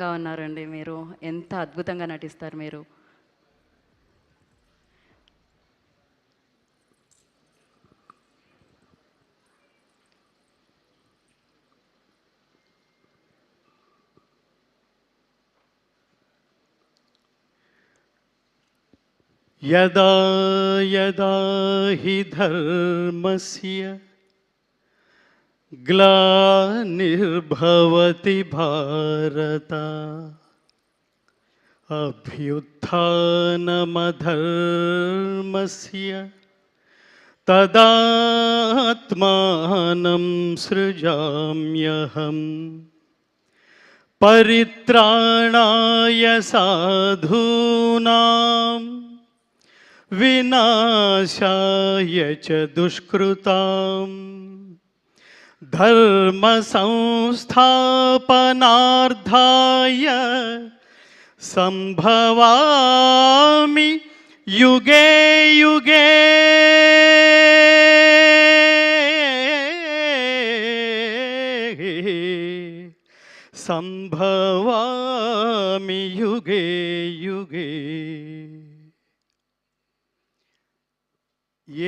గా ఉన్నారండి మీరు ఎంత అద్భుతంగా నటిస్తారు మీరు यदा यदा हि धर्मस्य ग्लानिर्भवति भारत। अभ्युत्थानमधर्मस्य तदात्मानं सृजाम्यहम्। परित्राणाय साधूनां विनाशाय च दुष्कृताम्। धर्मसंस्थापनार्थाय सम्भवामि युगे युगे सम्भवामि युगे युगे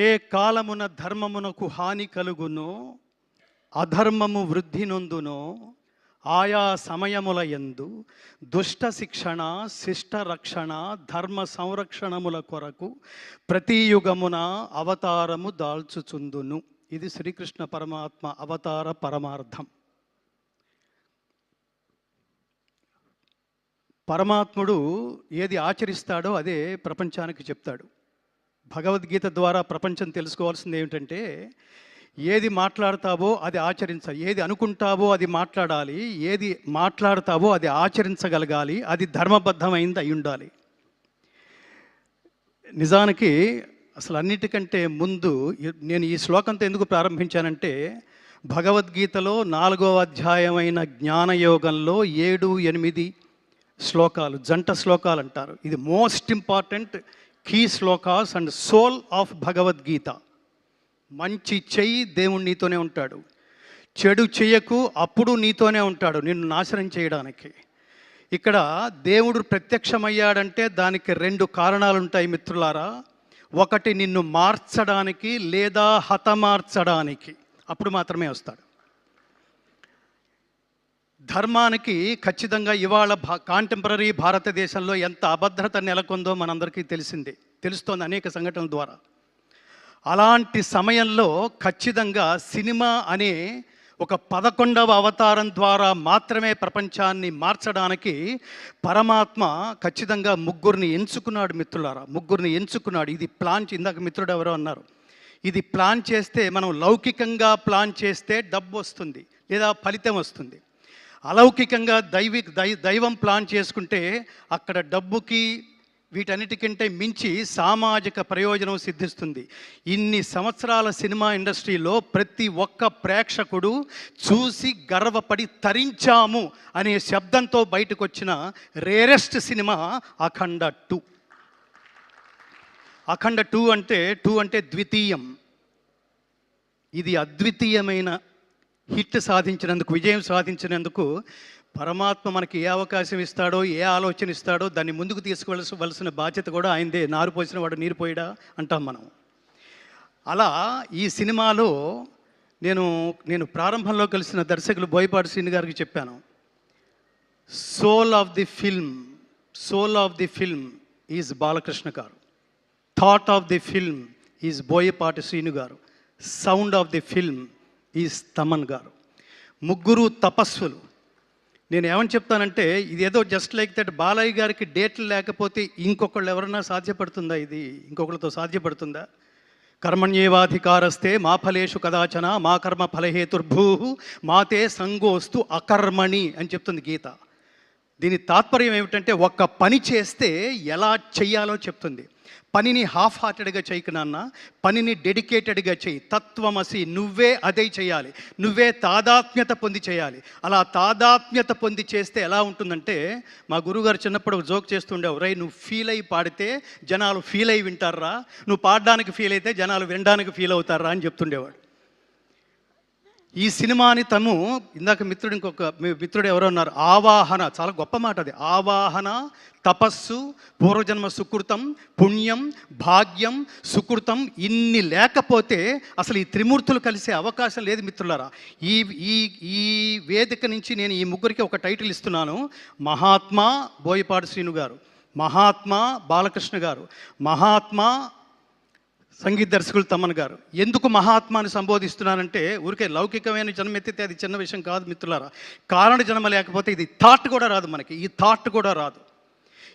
ఏ కాలమున ధర్మమునకు హాని కలుగునో అధర్మము వృద్ధి నొందునో ఆయా సమయముల యందు దుష్ట శిక్షణ శిష్ట రక్షణ ధర్మ సంరక్షణముల కొరకు ప్రతి యుగమున అవతారము దాల్చుచుందును. ఇది శ్రీకృష్ణ పరమాత్మ అవతార పరమార్థం. పరమాత్ముడు ఏది ఆచరిస్తాడో అదే ప్రపంచానికి చెప్తాడు. భగవద్గీత ద్వారా ప్రపంచం తెలుసుకోవాల్సింది ఏమిటంటే ఏది మాట్లాడతావో అది ఆచరించాలి ఏది అనుకుంటావో అది మాట్లాడాలి ఏది మాట్లాడతావో అది ఆచరించగలగాలి అది ధర్మబద్ధమైంది అయి ఉండాలి. నిజానికి అసలు అన్నిటికంటే ముందు నేను ఈ శ్లోకంతో ఎందుకు ప్రారంభించానంటే భగవద్గీతలో నాలుగో అధ్యాయమైన జ్ఞానయోగంలో ఏడు ఎనిమిది శ్లోకాలు జంట శ్లోకాలు అంటారు ఇది most important key shlokas and soul of Bhagavad Gita. మంచి చెయ్యి దేవుడు నీతోనే ఉంటాడు. చెడు చెయ్యకు అప్పుడు నీతోనే ఉంటాడు నిన్ను నాశనం చేయడానికి. ఇక్కడ దేవుడు ప్రత్యక్షమయ్యాడంటే దానికి రెండు కారణాలు ఉంటాయి మిత్రులారా. ఒకటి నిన్ను మార్చడానికి లేదా హతమార్చడానికి. అప్పుడు మాత్రమే వస్తాడు. ధర్మానికి ఖచ్చితంగా ఇవాళ భా కాంటెంపరీ భారతదేశంలో ఎంత అభద్రత నెలకొందో మనందరికీ తెలిసిందే. తెలుస్తోంది అనేక సంఘటనల ద్వారా. అలాంటి సమయంలో ఖచ్చితంగా సినిమా అనే ఒక పదకొండవ అవతారం ద్వారా మాత్రమే ప్రపంచాన్ని మార్చడానికి పరమాత్మ ఖచ్చితంగా ముగ్గురిని ఎంచుకున్నాడు మిత్రులారా. ముగ్గురిని ఎంచుకున్నాడు. ఇది ప్లాన్ ఇందాక మిత్రుడు ఎవరో అన్నారు. ఇది ప్లాన్ చేస్తే మనం లౌకికంగా ప్లాన్ చేస్తే డబ్బు వస్తుంది లేదా ఫలితం వస్తుంది. అలౌకికంగా దైవి దై దైవం ప్లాన్ చేసుకుంటే అక్కడ డబ్బుకి వీటన్నిటికంటే మించి సామాజిక ప్రయోజనం సిద్ధిస్తుంది. ఇన్ని సంవత్సరాల సినిమా ఇండస్ట్రీలో ప్రతి ఒక్క ప్రేక్షకుడు చూసి గర్వపడి తరించాము అనే శబ్దంతో బయటకు వచ్చిన rarest cinema Akhanda two. Akhanda two అంటే టూ అంటే ద్వితీయం. ఇది అద్వితీయమైన హిట్ సాధించినందుకు విజయం సాధించినందుకు పరమాత్మ మనకి ఏ అవకాశం ఇస్తాడో ఏ ఆలోచన ఇస్తాడో దాన్ని ముందుకు తీసుకువలసిన బాధ్యత కూడా ఆయనదే. నారు పోసిన వాడు నీరు పోయడా అంటాం మనం. అలా ఈ సినిమాలో నేను నేను ప్రారంభంలో కలిసిన దర్శకులు బోయపాటి శ్రీని గారికి చెప్పాను. Soul of the film soul of the film is Balakrishna garu. Thought of the film is Boyapati Srinu garu. Sound of the film is Thaman garu. ముగ్గురు తపస్సులు నేను ఏమని చెప్తానంటే ఇది ఏదో జస్ట్ లైక్ దట్ బాలయ్య గారికి డేట్లు లేకపోతే ఇంకొకళ్ళు ఎవరన్నా సాధ్యపడుతుందా ఇది? ఇంకొకళ్ళతో సాధ్యపడుతుందా? కర్మణ్యేవాధికారస్తే మా ఫలేషు కదాచన మా కర్మ ఫలహేతుర్భూ మాతే సంగోస్తు అకర్మణి అని చెప్తుంది గీత. దీని తాత్పర్యం ఏమిటంటే ఒక్క పని చేస్తే ఎలా చెయ్యాలో చెప్తుంది. పనిని హాఫ్ హార్టెడ్గా చేయకు నాన్న పనిని డెడికేటెడ్గా చేయి. తత్వమసి నువ్వే అదే చేయాలి. నువ్వే తాదాత్మ్యత పొంది చేయాలి. అలా తాదాత్మ్యత పొంది చేస్తే ఎలా ఉంటుందంటే మా గురుగారు చిన్నప్పుడు ఒక జోక్ చేస్తుండేవు రై నువ్వు ఫీల్ అయి పాడితే జనాలు ఫీల్ అయి వింటారా నువ్వు పాడడానికి ఫీల్ అయితే జనాలు వినడానికి ఫీల్ అవుతారా అని చెప్తుండేవాడు. ఈ సినిమాని తను ఇందాక మిత్రుడు ఇంకొక మిత్రుడు ఎవరో ఉన్నారు. ఆవాహన చాలా గొప్ప మాట అది. ఆవాహన తపస్సు పూర్వజన్మ సుకృతం పుణ్యం భాగ్యం సుకృతం ఇన్ని లేకపోతే అసలు ఈ త్రిమూర్తులు కలిసే అవకాశం లేదు మిత్రులారా. ఈ ఈ ఈ వేదిక నుంచి నేను ఈ ముగ్గురికి ఒక టైటిల్ ఇస్తున్నాను. మహాత్మా బోయపాడు శ్రీను గారు మహాత్మా బాలకృష్ణ గారు మహాత్మా సంగీత దర్శకులు తమ్మన్ గారు. ఎందుకు మహాత్మాని సంబోధిస్తున్నానంటే ఊరికే లౌకికమైన జన్మ ఎత్తితే అది చిన్న విషయం కాదు మిత్రులారా. కారణ జన్మ లేకపోతే ఇది థాట్ కూడా రాదు మనకి. ఈ థాట్ కూడా రాదు.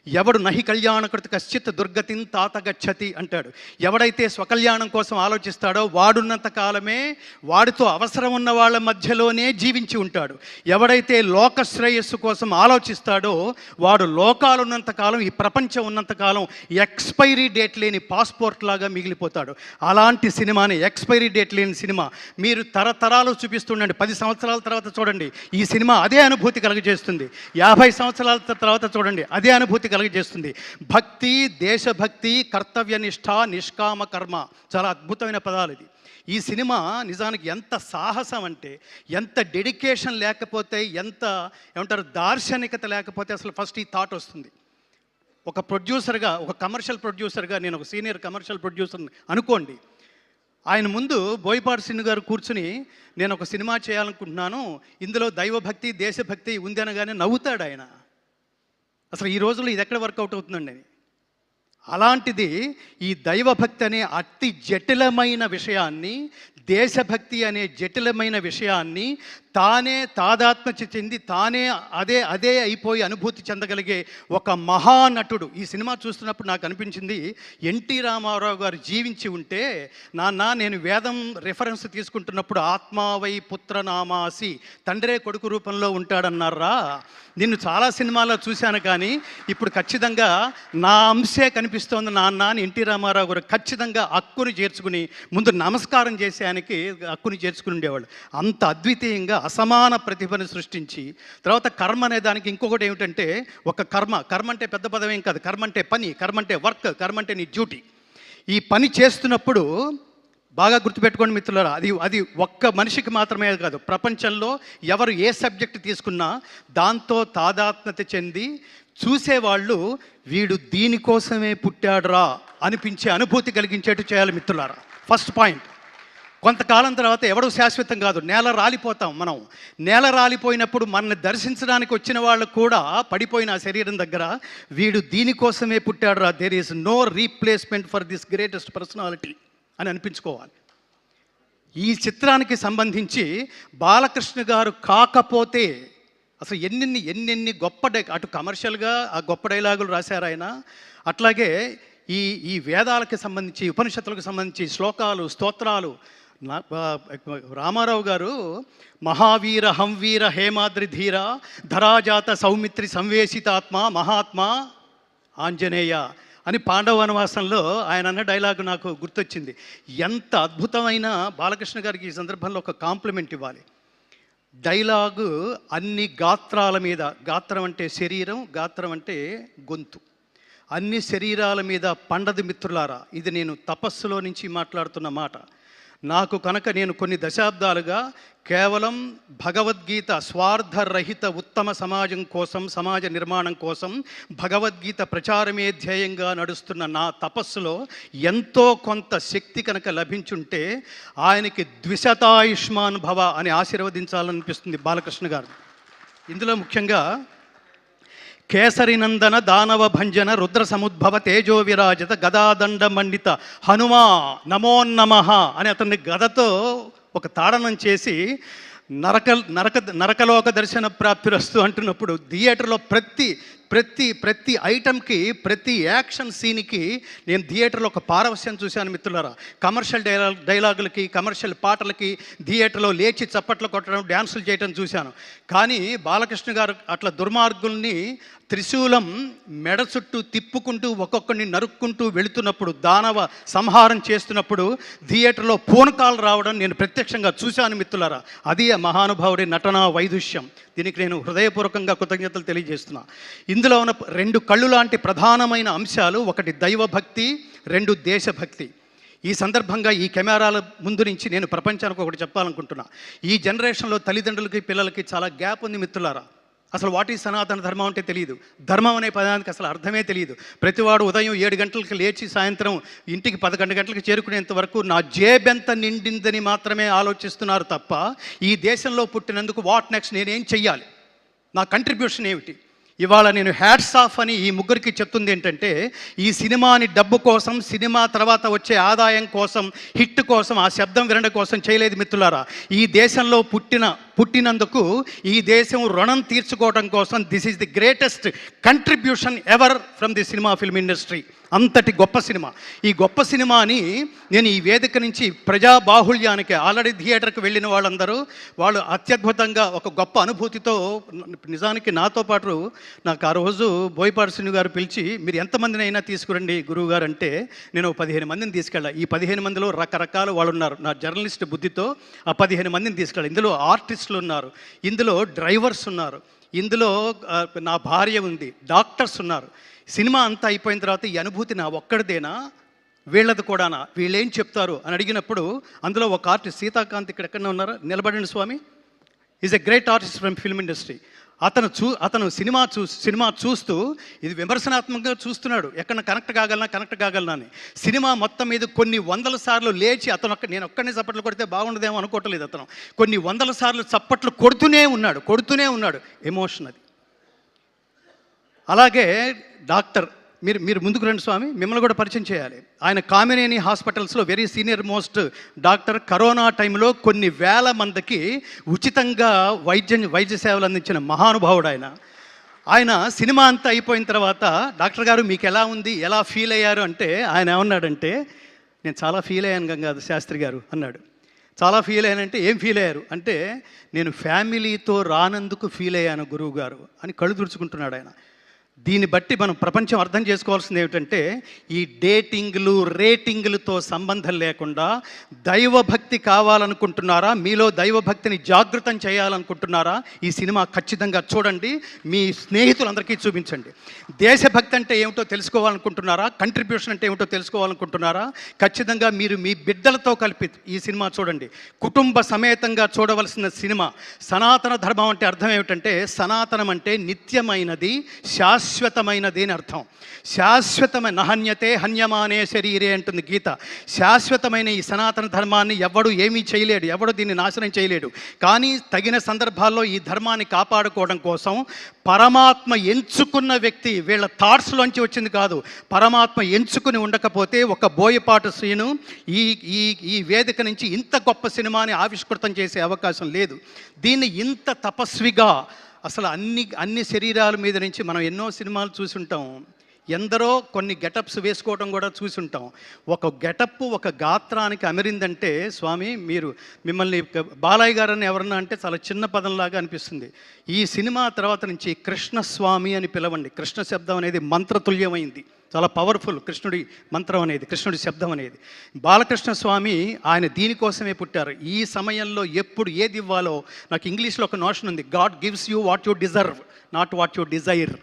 ఎవడు నహి కళ్యాణకృత కశ్చిత్ దుర్గతిని తాత గచ్చతి అంటాడు. ఎవడైతే స్వకల్యాణం కోసం ఆలోచిస్తాడో వాడున్నంత కాలమే వాడితో అవసరం ఉన్న వాళ్ళ మధ్యలోనే జీవించి ఉంటాడు. ఎవడైతే లోక శ్రేయస్సు కోసం ఆలోచిస్తాడో వాడు లోకాలున్నంత కాలం ఈ ప్రపంచం ఉన్నంతకాలం ఎక్స్పైరీ డేట్ లేని పాస్పోర్ట్ లాగా మిగిలిపోతాడు. అలాంటి సినిమాని ఎక్స్పైరీ డేట్ లేని సినిమా మీరు తరతరాలు చూపిస్తుండండి. పది సంవత్సరాల తర్వాత చూడండి. ఈ సినిమా అదే అనుభూతి కలుగజేస్తుంది. యాభై సంవత్సరాల తర్వాత చూడండి. అదే అనుభూతి కలుగజేస్తుంది. భక్తి దేశభక్తి కర్తవ్యనిష్ట నిష్కామ కర్మ. చాలా అద్భుతమైన పదాలు ఇది. ఈ సినిమా నిజానికి ఎంత సాహసం అంటే ఎంత డెడికేషన్ లేకపోతే ఎంత ఏమంటారు దార్శనికత లేకపోతే అసలు ఫస్ట్ ఈ థాట్ వస్తుంది. ఒక ప్రొడ్యూసర్గా ఒక కమర్షియల్ ప్రొడ్యూసర్గా నేను ఒక సీనియర్ కమర్షియల్ ప్రొడ్యూసర్ని అనుకోండి. ఆయన ముందు బోయపాటి సింగ్ గారు కూర్చుని నేను ఒక సినిమా చేయాలనుకుంటున్నాను. ఇందులో దైవభక్తి దేశభక్తి ఉంది అనగానే నవ్వుతాడు ఆయన అసలు ఈ రోజుల్లో ఇది ఎక్కడ వర్కౌట్ అవుతుందండి అలాంటిది ఈ దైవభక్తి అనే అతి జటిలమైన విషయాన్ని దేశభక్తి అనే జటిలమైన విషయాన్ని తానే తాదాత్మ్య చెంది తానే అదే అదే అయిపోయి అనుభూతి చెందగలిగే ఒక మహానటుడు. ఈ సినిమా చూస్తున్నప్పుడు నాకు అనిపించింది ఎన్టీ రామారావు గారు జీవించి ఉంటే నాన్న నేను వేదం రెఫరెన్స్ తీసుకుంటున్నప్పుడు ఆత్మావై పుత్రనామాసి తండ్రే కొడుకు రూపంలో ఉంటాడన్నారా? నిన్ను చాలా సినిమాల్లో చూశాను కానీ ఇప్పుడు ఖచ్చితంగా నా అంశే కనిపిస్తోంది నాన్న అని ఎన్టీ రామారావు గారు ఖచ్చితంగా హక్కుని చేర్చుకుని ముందు నమస్కారం చేసేయానికి హక్కుని చేర్చుకుని ఉండేవాళ్ళు. అంత అద్వితీయంగా అసమాన ప్రతిభను సృష్టించి తర్వాత కర్మ అనే దానికి ఇంకొకటి ఏమిటంటే ఒక కర్మ కర్మ అంటే పెద్ద పదం ఏం కాదు కర్మ అంటే పని కర్మ అంటే వర్క్ కర్మ అంటే నీ డ్యూటీ. ఈ పని చేస్తున్నప్పుడు బాగా గుర్తుపెట్టుకోండి మిత్రులారా అది అది ఒక్క మనిషికి మాత్రమే కాదు ప్రపంచంలో ఎవరు ఏ సబ్జెక్ట్ తీసుకున్నా దాంతో తాదాత్మ్యత చెంది చూసేవాళ్ళు వీడు దీనికోసమే పుట్టాడురా అనిపించే అనుభూతి కలిగించేట్టు చేయాలి మిత్రులారా. ఫస్ట్ పాయింట్ కొంతకాలం తర్వాత ఎవడు శాశ్వతం కాదు నేల రాలిపోతాం మనం. నేల రాలిపోయినప్పుడు మనల్ని దర్శించడానికి వచ్చిన వాళ్ళు కూడా పడిపోయిన ఆ శరీరం దగ్గర వీడు దీనికోసమే పుట్టాడురా there is no replacement for this greatest personality అని అనిపించుకోవాలి. ఈ చిత్రానికి సంబంధించి బాలకృష్ణ గారు కాకపోతే అసలు ఎన్నెన్ని ఎన్నెన్ని గొప్ప డై అటు కమర్షియల్గా ఆ గొప్ప డైలాగులు రాశారు ఆయన. అట్లాగే ఈ ఈ వేదాలకు సంబంధించి ఉపనిషత్తులకు సంబంధించి శ్లోకాలు స్తోత్రాలు రామారావు గారు మహావీర హంవీర హేమాద్రి ధీర ధరాజాత సౌమిత్రి సంవేశితాత్మ మహాత్మా ఆంజనేయ అని పాండవ వనవాసంలో ఆయన అన్న డైలాగ్ నాకు గుర్తొచ్చింది. ఎంత అద్భుతమైన బాలకృష్ణ గారికి ఈ సందర్భంలో ఒక కాంప్లిమెంట్ ఇవ్వాలి. డైలాగు అన్ని గాత్రాల మీద గాత్రం అంటే శరీరం గాత్రం అంటే గొంతు. అన్ని శరీరాల మీద పండది మిత్రులారా ఇది నేను తపస్సులో నుంచి మాట్లాడుతున్న మాట. నాకు కనుక నేను కొన్ని దశాబ్దాలుగా కేవలం భగవద్గీత స్వార్థరహిత ఉత్తమ సమాజం కోసం సమాజ నిర్మాణం కోసం భగవద్గీత ప్రచారమే ధ్యేయంగా నడుస్తున్న నా తపస్సులో ఎంతో కొంత శక్తి కనుక లభించుంటే ఆయనకి ద్విశతాయుష్మాన్ భవ అని ఆశీర్వదించాలనిపిస్తుంది బాలకృష్ణ గారు. ఇందులో ముఖ్యంగా కేసరినందన దానవ భంజన రుద్ర సముద్భవ తేజో విరాజిత గదాదండ మండిత హనుమా నమోన్నమః అని అతన్ని గదతో ఒక తాడనం చేసి నరక నరక నరకలోక దర్శన ప్రాప్తిరస్తు అంటున్నప్పుడు థియేటర్లో ప్రతి ప్రతి ప్రతి ఐటమ్కి ప్రతి యాక్షన్ సీన్కి నేను థియేటర్లో ఒక పారవశ్యం చూశాను మిత్రులారా. కమర్షియల్ డైలాగ్ డైలాగులకి కమర్షియల్ పాటలకి థియేటర్లో లేచి చప్పట్లు కొట్టడం డ్యాన్సులు చేయడం చూశాను. కానీ బాలకృష్ణ గారు అట్లా దుర్మార్గుల్ని త్రిశూలం మెడ చుట్టూ తిప్పుకుంటూ ఒక్కొక్కరిని నరుక్కుంటూ వెళుతున్నప్పుడు దానవ సంహారం చేస్తున్నప్పుడు థియేటర్లో పూనకాలు రావడం నేను ప్రత్యక్షంగా చూశాను మిత్రులారా. అది మహానుభావుడి నటనా వైదుష్యం. దీనికి నేను హృదయపూర్వకంగా కృతజ్ఞతలు తెలియజేస్తున్నా. ఇందులో ఉన్న రెండు కళ్ళు లాంటి ప్రధానమైన అంశాలు ఒకటి దైవభక్తి రెండు దేశభక్తి. ఈ సందర్భంగా ఈ కెమెరాల ముందు నుంచి నేను ప్రపంచానికి ఒకటి చెప్పాలనుకుంటున్నా. ఈ జనరేషన్లో తల్లిదండ్రులకి పిల్లలకి చాలా గ్యాప్ ఉంది మిత్రులారా. అసలు వాటి సనాతన ధర్మం అంటే తెలియదు. ధర్మం అనే పదానికి అసలు అర్థమే తెలియదు. ప్రతివాడు ఉదయం ఏడు గంటలకు లేచి సాయంత్రం ఇంటికి పదకొండు గంటలకు చేరుకునేంత వరకు నా జేబెంత నిండిందని మాత్రమే ఆలోచిస్తున్నారు తప్ప ఈ దేశంలో పుట్టినందుకు వాట్ నెక్స్ట్ నేనేం చెయ్యాలి? నా కంట్రిబ్యూషన్ ఏమిటి? ఇవాళ నేను హ్యాట్స్ ఆఫ్ అని ఈ ముగ్గురికి చెప్తుంది ఏంటంటే ఈ సినిమాని డబ్బు కోసం సినిమా తర్వాత వచ్చే ఆదాయం కోసం హిట్ కోసం ఆ శబ్దం వినడం కోసం చేయలేదు మిత్రులారా. ఈ దేశంలో పుట్టిన పుట్టినందుకు ఈ దేశం రుణం తీర్చుకోవడం కోసం this is the greatest contribution ever from the cinema film industry అంతటి గొప్ప సినిమా. ఈ గొప్ప సినిమాని నేను ఈ వేదిక నుంచి ప్రజా బాహుళ్యానికి ఆల్రెడీ థియేటర్కి వెళ్ళిన వాళ్ళందరూ వాళ్ళు అత్యద్భుతంగా ఒక గొప్ప అనుభూతితో నిజానికి నాతో పాటు నాకు ఆ రోజు బోయపాటి శ్రీను గారు పిలిచి మీరు ఎంతమందినైనా తీసుకురండి గురువు గారు అంటే నేను పదిహేను మందిని తీసుకెళ్ళా. ఈ పదిహేను మందిలో రకరకాల వాళ్ళు ఉన్నారు నా జర్నలిస్ట్ బుద్ధితో ఆ పదిహేను మందిని తీసుకెళ్ళా. ఇందులో ఆర్టిస్ట్ నర్సులు ఉన్నారు ఇందులో డ్రైవర్స్ ఉన్నారు. ఇందులో నా భార్య ఉంది. డాక్టర్స్ ఉన్నారు. సినిమా అంతా అయిపోయిన తర్వాత ఈ అనుభూతి నా ఒక్కడిదేనా? వీళ్ళది కూడానా? వీళ్ళేం చెప్తారు? అని అడిగినప్పుడు అందులో ఒక ఆర్టిస్ట్ సీతాకాంత్ ఇక్కడ ఎక్కడ ఉన్నారా? నిలబడండి స్వామి. Is a great artist from film industry అతను చూ అతను సినిమా చూ సినిమా చూస్తూ ఇది విమర్శనాత్మకంగా చూస్తున్నాడు. ఎక్కడ కనెక్ట్ కాగలనా? కనెక్ట్ కాగలనా అని. సినిమా మొత్తం మీద కొన్ని వందల సార్లు లేచి అతను ఒక్క నేను ఒక్కనే చప్పట్లు కొడితే బాగుండదేమో అనుకోవట్లేదు అతను. కొన్ని వందల సార్లు చప్పట్లు కొడుతూనే ఉన్నాడు కొడుతూనే ఉన్నాడు. ఎమోషన్ అది. అలాగే డాక్టర్ మీరు మీరు ముందుకు రండి స్వామి మిమ్మల్ని కూడా పరిచయం చేయాలి. ఆయన కామినేని హాస్పిటల్స్లో very senior most doctor corona టైంలో కొన్ని వేల మందికి ఉచితంగా వైద్యం వైద్య సేవలు అందించిన మహానుభావుడు ఆయన. ఆయన సినిమా అంతా అయిపోయిన తర్వాత డాక్టర్ గారు మీకు ఎలా ఉంది ఎలా ఫీల్ అయ్యారు అంటే ఆయన ఏమన్నాడంటే నేను చాలా ఫీల్ అయ్యాను గంగాధర్ శాస్త్రి గారు అన్నాడు. చాలా ఫీల్ అయ్యానంటే ఏం ఫీల్ అయ్యారు? అంటే నేను ఫ్యామిలీతో రానందుకు ఫీల్ అయ్యాను గురువు గారు అని కళ్ళు తుడుచుకుంటున్నాడు ఆయన. దీన్ని బట్టి మనం ప్రపంచం అర్థం చేసుకోవాల్సింది ఏమిటంటే ఈ డేటింగ్లు రేటింగ్లతో సంబంధం లేకుండా దైవభక్తి కావాలనుకుంటున్నారా మీలో దైవభక్తిని జాగృతం చేయాలనుకుంటున్నారా ఈ సినిమా ఖచ్చితంగా చూడండి మీ స్నేహితులందరికీ చూపించండి. దేశభక్తి అంటే ఏమిటో తెలుసుకోవాలనుకుంటున్నారా కంట్రిబ్యూషన్ అంటే ఏమిటో తెలుసుకోవాలనుకుంటున్నారా ఖచ్చితంగా మీరు మీ బిడ్డలతో కలిపి ఈ సినిమా చూడండి. కుటుంబ సమేతంగా చూడవలసిన సినిమా సనాతన ధర్మం అంటే అర్థం ఏమిటంటే సనాతనం అంటే నిత్యమైనది శాశ్వతమైనది అని అర్థం. శాశ్వతమైన నహన్యతే హన్యమానే శరీరే అంటుంది గీత. శాశ్వతమైన ఈ సనాతన ధర్మాన్ని ఎవడు ఏమీ చేయలేడు ఎవడు దీన్ని నాశనం చేయలేడు. కానీ తగిన సందర్భాల్లో ఈ ధర్మాన్ని కాపాడుకోవడం కోసం పరమాత్మ ఎంచుకున్న వ్యక్తి వీళ్ళ థాట్స్లోంచి వచ్చింది కాదు. పరమాత్మ ఎంచుకుని ఉండకపోతే ఒక బోయపాటు శ్రీను ఈ ఈ ఈ వేదిక నుంచి ఇంత గొప్ప సినిమాని ఆవిష్కృతం చేసే అవకాశం లేదు. దీన్ని ఇంత తపస్విగా అసలు అన్ని అన్ని శరీరాల మీద నుంచి మనం ఎన్నో సినిమాలు చూసుంటాం. ఎందరో కొన్ని గెటప్స్ వేసుకోవడం కూడా చూసుంటాం. ఒక గెటప్ ఒక గాత్రానికి అమరిందంటే స్వామి మీరు మిమ్మల్ని బాలయ్య గారని ఎవరన్నా అంటే చాలా చిన్న పదంలాగా అనిపిస్తుంది. ఈ సినిమా తర్వాత నుంచి కృష్ణస్వామి అని పిలవండి. కృష్ణ శబ్దం అనేది మంత్రతుల్యమైంది. చాలా పవర్ఫుల్ కృష్ణుడి మంత్రం అనేది కృష్ణుడి శబ్దం అనేది. బాలకృష్ణ స్వామి ఆయన దీనికోసమే పుట్టారు. ఈ సమయంలో ఎప్పుడు ఏది ఇవ్వాలో నాకు ఇంగ్లీష్లో ఒక నోషన్ ఉంది. God gives you what you deserve not what you desire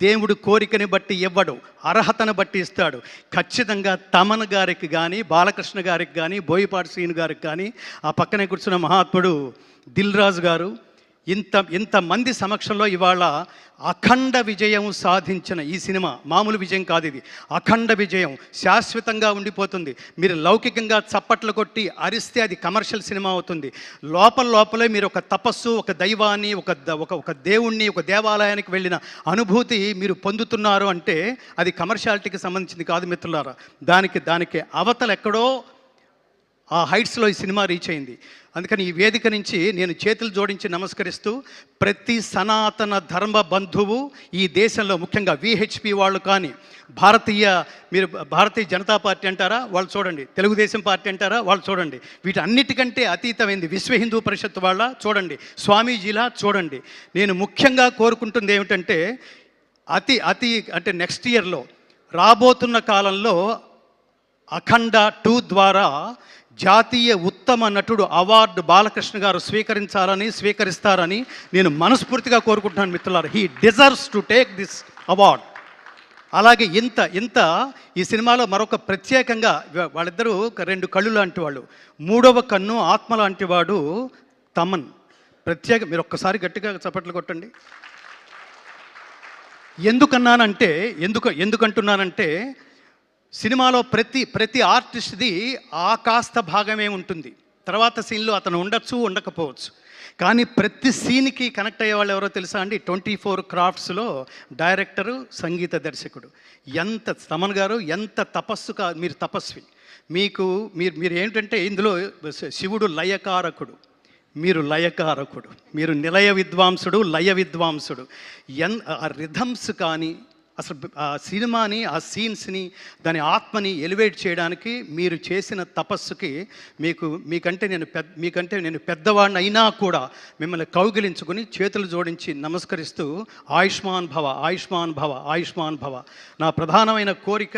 దేవుడు కోరికని బట్టి ఇవ్వడు అర్హతను బట్టి ఇస్తాడు. ఖచ్చితంగా తమన్ గారికి కానీ బాలకృష్ణ గారికి కానీ బోయపాటి శ్రీను గారికి కానీ ఆ పక్కనే కూర్చున్న మహాత్ముడు దిల్ రాజు గారు ఇంత ఇంతమంది సమక్షంలో ఇవాళ అఖండ విజయం సాధించిన ఈ సినిమా మామూలు విజయం కాదు ఇది. అఖండ విజయం శాశ్వతంగా ఉండిపోతుంది. మీరు లౌకికంగా చప్పట్లు కొట్టి అరిస్తే అది కమర్షియల్ సినిమా అవుతుంది. లోపల లోపలే మీరు ఒక తపస్సు ఒక దైవాన్ని ఒక ద- ఒక ఒక దేవుణ్ణి ఒక దేవాలయానికి వెళ్ళిన అనుభూతి మీరు పొందుతున్నారు అంటే అది కమర్షియాలిటీకి సంబంధించింది కాదు మిత్రులారా. దానికి దానికి అవతలెక్కడో ఎక్కడో ఆ హైట్స్లో ఈ సినిమా రీచ్ అయింది. అందుకని ఈ వేదిక నుంచి నేను చేతులు జోడించి నమస్కరిస్తూ ప్రతి సనాతన ధర్మ బంధువు ఈ దేశంలో ముఖ్యంగా విహెచ్పి వాళ్ళు కానీ భారతీయ మీరు భారతీయ జనతా పార్టీ అంటారా వాళ్ళు చూడండి. తెలుగుదేశం పార్టీ అంటారా వాళ్ళు చూడండి. వీటన్నిటికంటే అతీతమైంది విశ్వ హిందూ పరిషత్ వాళ్ళ చూడండి. స్వామీజీలా చూడండి. నేను ముఖ్యంగా కోరుకుంటుంది ఏమిటంటే అతి అతి అంటే నెక్స్ట్ ఇయర్లో రాబోతున్న కాలంలో అఖండ టూ ద్వారా జాతీయ ఉత్తమ నటుడు అవార్డు బాలకృష్ణ గారు స్వీకరించాలని స్వీకరిస్తారని నేను మనస్ఫూర్తిగా కోరుకుంటున్నాను మిత్రులారు. He deserves to take this award అలాగే ఇంత ఇంత ఈ సినిమాలో మరొక ప్రత్యేకంగా వాళ్ళిద్దరూ రెండు కళ్ళు లాంటి వాళ్ళు. మూడవ కన్ను ఆత్మ లాంటి వాడు తమన్. ప్రత్యేక మీరు ఒక్కసారి గట్టిగా చప్పట్లు కొట్టండి. ఎందుకన్నానంటే ఎందుకు ఎందుకంటున్నానంటే సినిమాలో ప్రతి ప్రతి ఆర్టిస్ట్ది ఆ కాస్త భాగమే ఉంటుంది. తర్వాత సీన్లో అతను ఉండొచ్చు ఉండకపోవచ్చు. కానీ ప్రతి సీన్కి కనెక్ట్ అయ్యే వాళ్ళు ఎవరో తెలుసా అండి? ట్వంటీ ఫోర్ క్రాఫ్ట్స్లో డైరెక్టరు సంగీత దర్శకుడు. ఎంత తమన్ గారు ఎంత తపస్సు కా మీరు తపస్వి. మీకు మీరు మీరు ఏంటంటే ఇందులో శివుడు లయకారకుడు. మీరు లయకారకుడు. మీరు నిలయ విద్వాంసుడు లయ విద్వాంసుడు. ఎన్ ఆ రిథమ్స్ కానీ అసలు ఆ సినిమాని ఆ సీన్స్ని దాని ఆత్మని ఎలివేట్ చేయడానికి మీరు చేసిన తపస్సుకి మీకు మీకంటే నేను పెద్ద మీకంటే నేను పెద్దవాడిని అయినా కూడా మిమ్మల్ని కౌగిలించుకుని చేతులు జోడించి నమస్కరిస్తూ ఆయుష్మాన్ భవ ఆయుష్మాన్ భవ ఆయుష్మాన్ భవ. నా ప్రధానమైన కోరిక